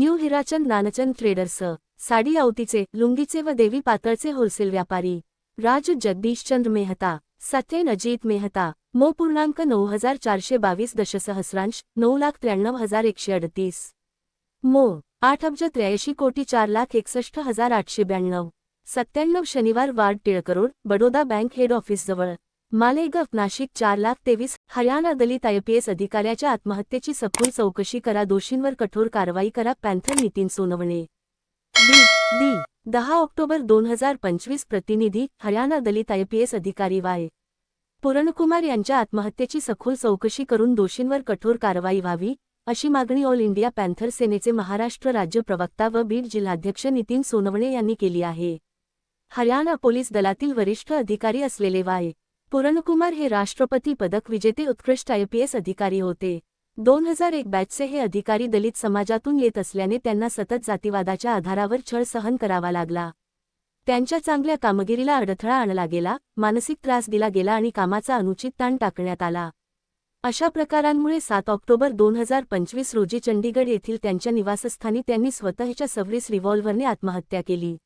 New Hirachand Nanchand traders sari आवतीचे लुंगीचे व देवी पातळचे होलसेल व्यापारी राज जगदीशचंद्र मेहता सत्येन अजित मेहता मो पूर्णांक नऊ हजार चारशे बावीस दशसहस्रांश नऊ लाख त्र्याण्णव हजार एकशे अडतीस. मो आठ अब्ज त्र्याऐंशी कोटी चार लाख एकसष्ट हजार आठशे ब्याण्णव. सत्त्याण्णव शनिवार ward Tilak road Baroda bank head ऑफिसजवळ Malegaon Nashik चार लाख तेवीस हरियाणा दलित आयपीएस अधिकाऱ्याच्या आत्महत्येची सखोल चौकशी करा दोषींवर कठोर कारवाई करा पॅन्थर नितीन सोनवणे. दी दी दहा ऑक्टोबर दोन हजार पंचवीस प्रतिनिधी हरियाणा दलित आयपीएस अधिकारी वाय. पुरणकुमार यांच्या आत्महत्येची सखोल चौकशी करून दोषींवर कठोर कारवाई व्हावी अशी मागणी ऑल इंडिया पॅन्थर सेनेचे महाराष्ट्र राज्य प्रवक्ता व बीड जिल्हाध्यक्ष नितीन सोनवणे यांनी केली आहे. हरियाणा पोलीस दलातील वरिष्ठ अधिकारी असलेले वाय. पुरणकुमार हे राष्ट्रपती पदक विजेते उत्कृष्ट आयपीएस अधिकारी होते. दोन हजार एक बॅचचे हे अधिकारी दलित समाजातून येत असल्याने त्यांना सतत जातीवादाच्या आधारावर छळ सहन करावा लागला. त्यांच्या चांगल्या कामगिरीला अडथळा आणला गेला मानसिक त्रास दिला गेला आणि कामाचा अनुचित ताण टाकण्यात आला. अशा प्रकारांमुळे सात ऑक्टोबर दोन हजार पंचवीस रोजी चंडीगड येथील त्यांच्या निवासस्थानी त्यांनी स्वतःच्या सव्वीस रिव्हॉल्व्हरने आत्महत्या केली.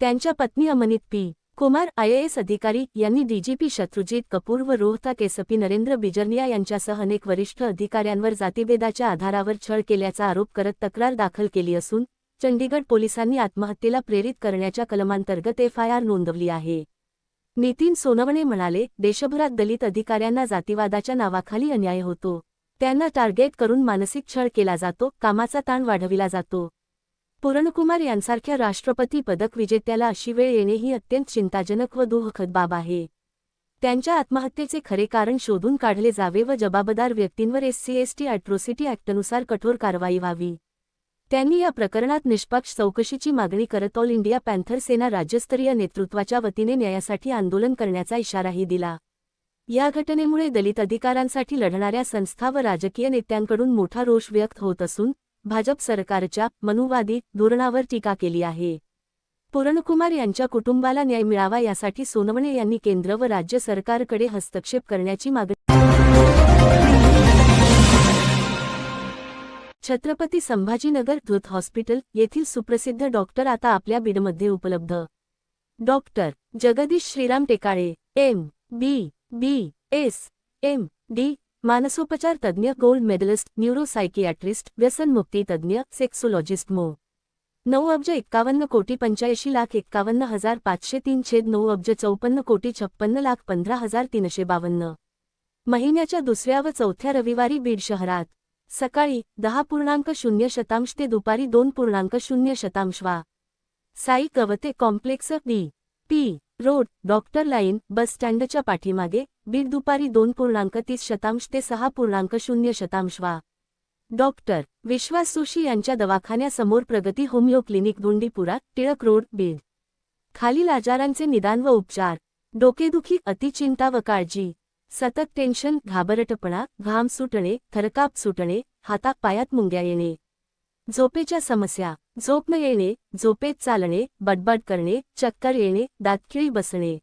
त्यांच्या पत्नी अमनित पी. कुमार आयएएस अधिकारी यांनी डीजीपी शत्रुजीत कपूर व रोहताक एसपी नरेंद्र बिजर्निया यांच्यासह अनेक वरिष्ठ अधिकाऱ्यांवर जातीभेदाच्या आधारावर छळ केल्याचा आरोप करत तक्रार दाखल केली असून चंडीगड पोलिसांनी आत्महत्येला प्रेरित करण्याच्या कलमांतर्गत एफआयआर नोंदवली आहे. नितीन सोनवणे म्हणाले देशभरात दलित अधिकाऱ्यांना जातीवादाच्या नावाखाली अन्याय होतो. त्यांना टार्गेट करून मानसिक छळ केला जातो कामाचा ताण वाढविला जातो. पूरणकुमार यांसारख्या राष्ट्रपती पदक विजेत्याला अशी वेळ येणे ही अत्यंत चिंताजनक व दुःखद बाब आहे. त्यांच्या आत्महत्येचे खरे कारण शोधून काढले जावे व जबाबदार व्यक्तींवर एससी एसटी अॅट्रोसिटी ॲक्टनुसार कठोर कारवाई व्हावी. त्यांनी या प्रकरणात निष्पक्ष चौकशीची मागणी करत ऑल इंडिया पॅन्थर सेना राज्यस्तरीय नेतृत्वाच्या वतीने न्यायासाठी आंदोलन करण्याचा इशाराही दिला. या घटनेमुळे दलित अधिकारांसाठी लढणाऱ्या संस्था व राजकीय नेत्यांकडून मोठा रोष व्यक्त होत असून भाजप सरकारच्या मनुवादी धोरणावर टीका केली आहे. पुरणकुमार यांच्या कुटुंबाला न्याय मिळावा यासाठी सोनवणे यांनी केंद्र व राज्य सरकारकडे हस्तक्षेप करण्याची मागणी छत्रपती संभाजीनगर धृत हॉस्पिटल येथील सुप्रसिद्ध डॉक्टर आता आपल्या बीडमध्ये उपलब्ध. Doctor Jagdish Shriram Tekale M B B S M D मानसोपचार तज्ज्ञ गोल्ड मेडलिस्ट न्यूरोसायकियाट्रिस्ट व्यसनमुक्ती तज्ज्ञ सेक्सोलॉजिस्ट मो. नऊ अब्ज एक्कावन्न कोटी पंच्याऐंशी लाख एक्कावन्न हजार पाचशे तीन छेद नऊ अब्ज चौपन्न कोटी छप्पन्न लाख पंधरा हजार तीनशे बावन्न. महिन्याच्या दुसऱ्या व चौथ्या रविवारी बीड शहरात. सकाळी दहा पूर्णांक शून्य शतांश ते दुपारी दोन पूर्णांक शून्य शतांश वा. Sai Kawate complex D. P. Road doctor line bus स्टँडच्या पाठीमागे बीड दुपारी दोन पूर्णांक तीस शतांश ते सहा पूर्णांक शून्य शतांश वा. डॉक्टर विश्वास जोशी यांच्या दवाखान्यासमोर Pragati homeo clinic Dhundipura Tilak road Beed. खालील आजारांचे निदान व उपचार. डोकेदुखी अतिचिंता व काळजी. सतत टेन्शन घाबरटपणा घाम सुटणे थरकाप सुटणे हातापायात मुंग्या येणे. झोपेच्या समस्या झोप न येणे झोपेत चालणे बडबड करणे चक्कर येणे दातखिळी बसणे.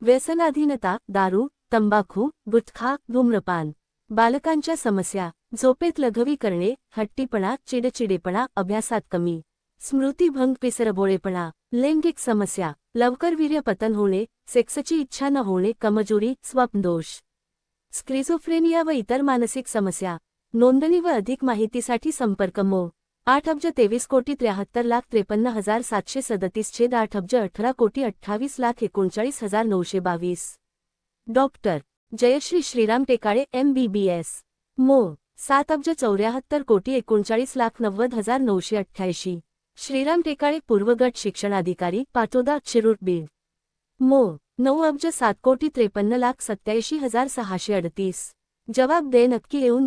व्यसनाधीनता दारू तंबाखू गुटखा धूम्रपान. बालकांच्या समस्या झोपेत लघवी करणे हट्टीपणा चिडचिडेपणा अभ्यासात कमी. स्मृतीभंग पिसरबोळेपणा. लैंगिक समस्या लवकर वीर्यपतन होणे सेक्सची इच्छा न होणे कमजोरी स्वप्नदोष. स्क्रिझोफ्रेनिया व इतर मानसिक समस्या. नोंदणी व अधिक माहितीसाठी संपर्क मो आठ अब्ज तेवीस कोटी त्र्याहत्तर लाख त्रेपन्न हजार सातशे सदतीस छेद आठ अब्ज अठरा कोटी अठ्ठावीस लाख एकोणचाळीस हजार नऊशे बावीस. Doctor Jayashree Shriram Tekale M B B S मो. सात अब्ज चौऱ्याहत्तर कोटी एकोणचाळीस लाख नव्वद हजार नऊशे अठ्ठ्याऐंशी. श्रीराम टेकाळे पूर्वगट शिक्षणाधिकारी पाटोदा शिरूर बीड. मो. नऊ अब्ज सात कोटी त्रेपन्न लाख सत्याऐंशी हजार सहाशे अडतीस. जबाब दे नक्की येऊन